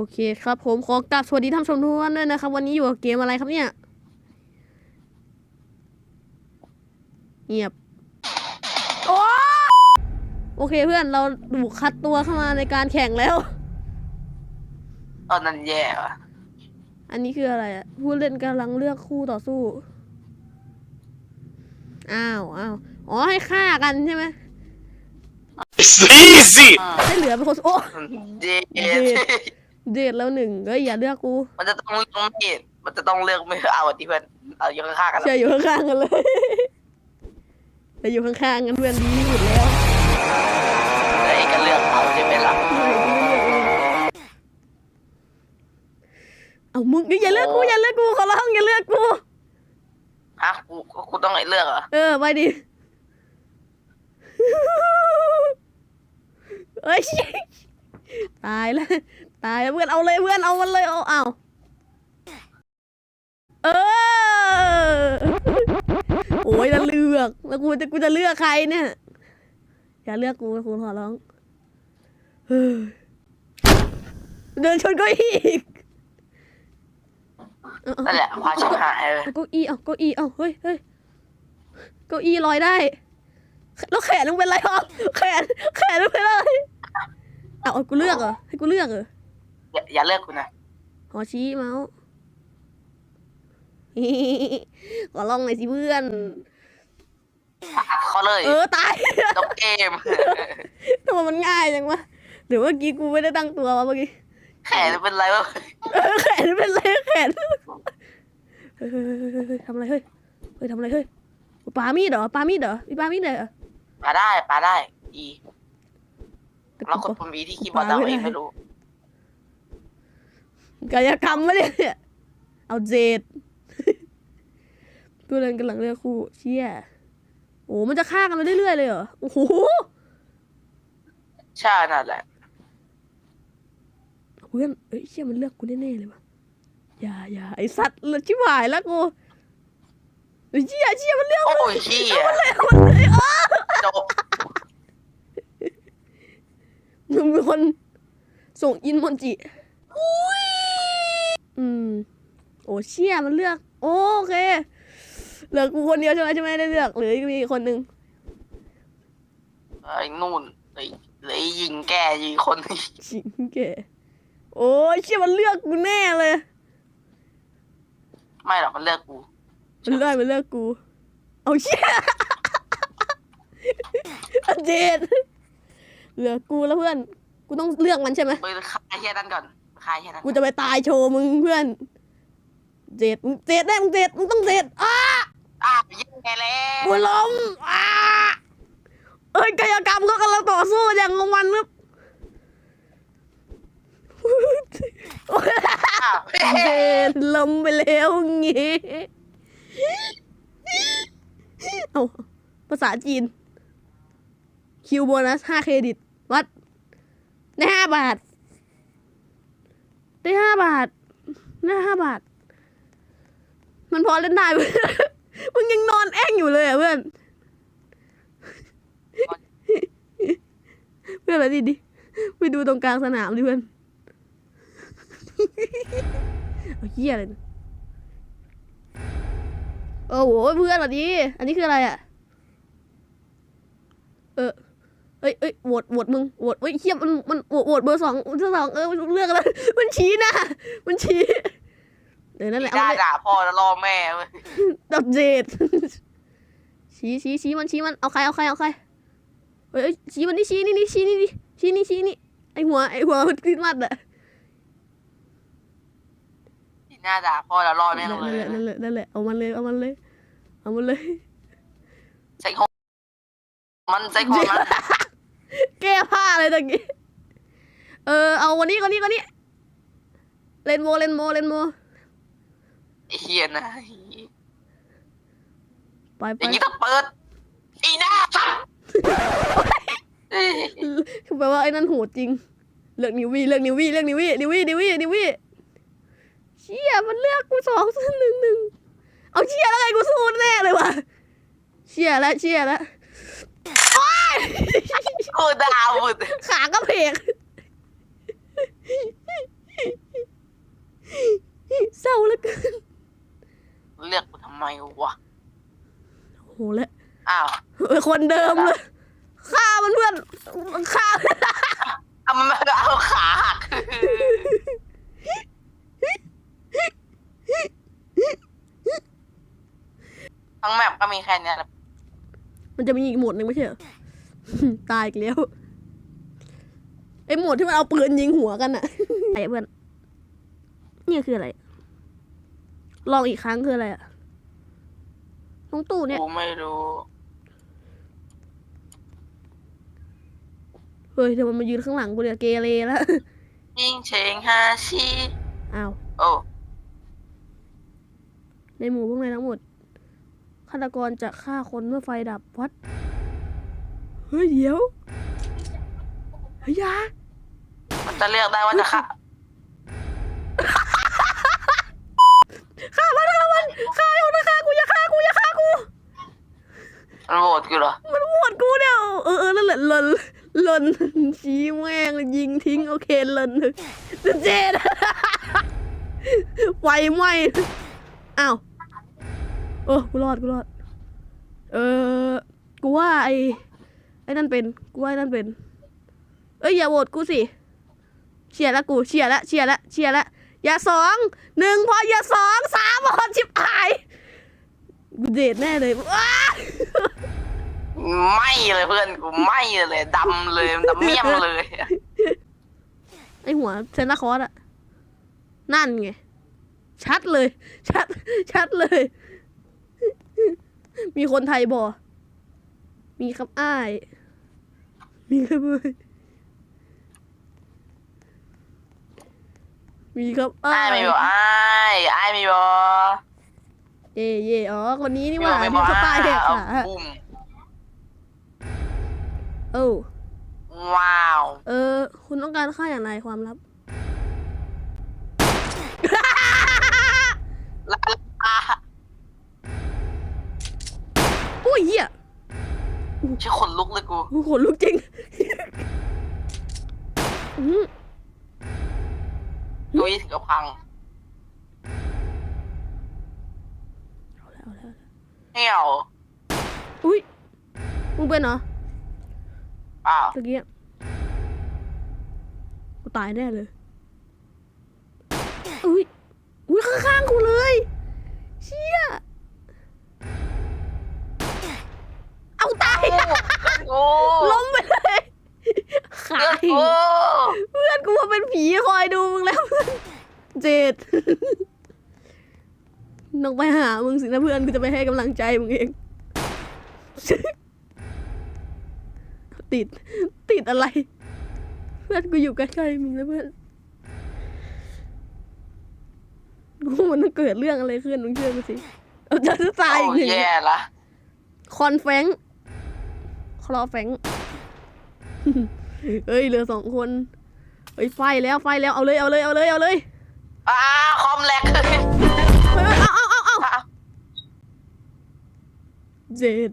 โอเคครับผมขอกราบสวัสดีท่านผู้ชมทุกท่านด้วยนะครับ วันนี้อยู่กับเกมอะไรครับเนี่ย เงียบ โอ้โอเคเพื่อนเราถูกคัดตัวเข้ามาในการแข่งแล้ว ตอนนั้นแย่ว่ะอันนี้คืออะไรอะผู้เล่นกำลังเลือกคู่ต่อสู้ อ้าวอ้าวอ๋อให้ฆ่ากันใช่ไหม It's easy. ให้เหลือเป็นคนโอ้ เย่เดท เดทแล้วหนึ่งเฮ้ยอย่าเลือกกูมันจะต้องเลือกไม่มันจะต้องเลือกไม่เอาที่เพื่อนเอาอยู่ข้างๆกันเชื่ออยู่ข้างๆกันเลยแต่อยู่ข้างๆกันเพื่อนดีที่สุดแล้วแล้วเอกก็เลือกเอาใช่ไหมล่ะเอามึงอย่าเลือกกูอย่าเลือกกูขอร้องอย่าเลือกกู ฮะกูกูต้องให้เลือกเหรอเออไปดิเอ้ยตายแล้ว ตายแล้วเพื่อนเอาเลยเพื่อนเอามันเลยเอาเอาเออโอ้ยจะเลือก แล้วกูจะกูจะเลือกใครเนี่ยอย่าเลือกกูคุณขอร้องเฮ้ยเดินชนเก็อีกเอาเอานั่นแหละความชิบหายเลยเอาเก้าอี้เอาเก้าอี้เอาเฮ้ยเฮ้ยเก้าอี้ลอยได้ แล้วแขนมึงเป็นไรอะแขนแขนมึงเป็นอะไรเอาเอากูเลือกเหรอให้กูเลือกเหรอ อย่าอย่าเลือกกูนะขอชี้เมาส์ ขอลองหน่อยสิเพื่อน อัดเขาเลยเออ ตาย จบเกมทำไมมันง่ายจังวะหรือเมื่อกี้กูไม่ได้ตั้งตัววะเมื่อกี้ แขนเป็นไรวะเออแขนเป็นไรแขนเฮ้ยเฮ้ยเฮ้ยเฮ้ยเฮ้ยทำอะไรเฮ้ยเฮ้ยทำอะไรเฮ้ยปามีดเหรอปามีดเหรอมีปามีดเหรอปาได้ปาได้ อีแต่แล้วกกูดปุ่มอีที่คีย์บอร์ดเราเองไม่รู้ กายกรรมวะเนี่ยเอาเจ็ดผู้เล่นกำลังเลือกคู่เชี่ยโอ้มันจะฆ่ากันไปเรื่อยๆเลยเหรอโอ้โหใช่นั่นแหละเพื่อนเอ้ยเชี่ยมันเลือกกูแน่ๆเลยวะอย่าอย่าไอสัตว์เลือกชิบหายแล้วกูเฮ้ยเชี่ยเชี่ยมันเลือกโอ้ยเฮียมันเลยมันเลยอ้าจบมึงเป็นคนส่งอินมอนจิ อืม โอ้เชี่ยมันเลือก โอเค เหลือกูคนเดียวใช่ไหมที่ไม่ได้เลือกหรือมีอีกคนนึงไอ้นู่นไอ้ไอ้ยิงแกยิงคนหนึ่งชิงแกโอ้ยเชี่ยมันเลือกกูแน่เลย ไม่หรอกมันเลือกกู มันเลือกมันเลือกกู เอาเชี่ยอันเจนเหลือกูแล้วเพื่อน กูต้องเลือกมันใช่ไหมไปคายแค่นั้นก่อน คายแค่นั้นกูจะไปตายโชว์มึงเพื่อน เจ็ดมึงเจ็ดได้มึงเจ็ดมึงต้องเจ็ดอ้าอ้าวยิงไงแล้วกูล้มอ้าเอ้ยกายกรรมเขากำลังต่อสู้อย่างงงมันนึบอ้าวเจ็ดล้มไปแล้วงี้เอาภาษาจีน คิวโบนัสห้าเครดิต วัดได้ห้าบาทได้ห้า บาทได้ห้าบาท มันพอเล่นได้เว้ยมึงยังนอนแอ่งอยู่เลยอะเพื่อน เพื่อนอะไรดิดิไปดูตรงกลางสนามดิเพื่อนเอาเหี้ยอะไรเนี่ยโอ้โหเพื่อนสวัสดี อันนี้คืออะไรอะ เออ เอ้ยเอ้ยโหวตโหวตมึงโหวตเอ้ยเฮียมันมันโหวตโหวตเบอร์สองเบอร์สองเออมันเลือกอะไรมันชี้หน้ามันชี้เดี๋ยวนั่นแหละเอาด่าเลยด่าพ่อแล้วรอแม่เว้ยดับเจดชี้ชี้ชี้มันชี้มันเอาใครเอาใครเอาใครเอ้ยเอ้ยชี้มันนี่ชี้นี่นี่ชี้นี่นี่ชี้นี่ชี้นี่ไอหัวไอหัวคริสต์มาสอะหน้าด่าพ่อแล้วรอแม่นั่นเลแหยละนั่นแหละนั่นแหละเอามันเลยเอามันเลยเอามันเลย ใส่ของมันใส่ของมัน แก้ผ้าเลยตะกี้ เออ เอาวันนี้วันนี้วันนี้ เลนโมเลนโมเลนโมไอ้เฮียนะไปอไปย่างนี้ต้องเปิดอีหน้าสัตว์เอ้ยคือแปลว่าไอ้นั่นโหดจริง เลือกนิววี่เลือกนิววี่เลือกนิววี่นิววี่นิววี่นิววี่เชี่ยมันเลือกกูสองซึ่งหนึ่งหนึ่งเอาเชี่ยแล้วไงกูสู้แน่เลยว่ะเชี่ยแล้วเชี่ยแล้ว โอ้ดาวหดขากระเพกเศร้าเลือเกินเลือกกูทำไมวะโหและอ้าวคนเดิมเลยข้ามันเพื่อนข้าเอามันาเอาขาหักทั้งแมปก็มีแค่นี้แหละมันจะมีอีกหมวดหนึ่งไม่ใช่เหรอ ตายอีกแล้วไอโหมดที่มันเอาปืนยิงหัวกันอะไอ้เพื่อนนี่คืออะไร ลองอีกครั้งคืออะไรอะน้องตู่เนี่ยกูไม่รู้ เฮ้ยเดี๋ยวมันมายืนข้างหลังกูเนี่ยเกเรแล้วยิงเชงฮาชิอ้าวโอ้ในหมู่พวกนายทั้งหมดฆาตกรจะฆ่าคนเมื่อไฟดับวัด เฮ้ยเดี๋ยวเฮ้ยอยามันจะเลือกได้ว่าจะฆ่าฆ่ามันฆ่ามันฆ่าอยู่นะฆ่ากูอย่าฆ่ากูอย่าฆ่ากูมันโหวตกูเหรอมันโหวตกูเนี่ยเออเออนั่นแหละหล่นหล่นชี้แม่งยิงทิ้งโอเคหล่นเจ็ดไฟไหม้อ้าวเออกูรอดกูรอด เออกูว่าไอ้ไอ้นั่นเป็นกูว่าไอ้นั่นเป็น เอ้ยอย่าโหวตกูสิเชียร์ละกูเชียร์ละเชียร์ละเชียร์ละอย่าสองหนึ่งพออย่าสองสามพอชิบหายกูเดทแน่เลยว้าไหม่เลยเพื่อนกูไหม่เลยดำเลยดำเมี่ยมเลยไอหัวเซนตาคอร์สอะนั่นไงชัดเลย ชัด ชัดเลย มีคนไทยบอมีครับอ้าย มีครับเอ้ยมีครับอ้าอ้ายยไม่บอกอ้ายอ้ายไม่บอกเย่เย่อ๋อคนนี้นี่หไม่บว่าอกไม่บที่อกเขาตายแหกเอาขาบุ้มเอ้าว้าว เออ คุณต้องการค่าอย่างไรความลับลาลาอุ้ยเหี้ย ชื่อขนลุกเลยกู โอ้โหลุกจริง อื้อ ดูยี่ถึง กับพังเอาแล้วเอาแล้วเหี่ยวอุ้ยมึงเป็นเหรอเปล่าตะกี้อะกูตายแน่เลยอุ้ยอุ้ยข้างๆกูเลยเชี่ยเอาตายโอ้ล้มไปเลยขาเพื่อนยกูเพื่อนกูว่าเป็นผีคอยดูมึงแล้วเจ็ดน้องไปหามึงสินะเพื่อนกูจะไปให้กำลังใจมึงเอง ติด ติดอะไร เพื่อนกูอยู่ใกล้ๆมึงแล้วเพื่อนกูว่ามันต้องเกิดเรื่องอะไรขึ้นมึงเชื่อกูสิเอาจะตายอีกหนึ่งโแย่ละคอนแฟงค์คลอแฟงค์เฮ้ยเหลือสองคนเฮ้ยไฟแล้วไฟแล้วเอาเลยเอาเลยเอาเลยเอาเลย อ่าคอมแลกเลยเฮ้ยเอาเอาเอาเอาเจ็ด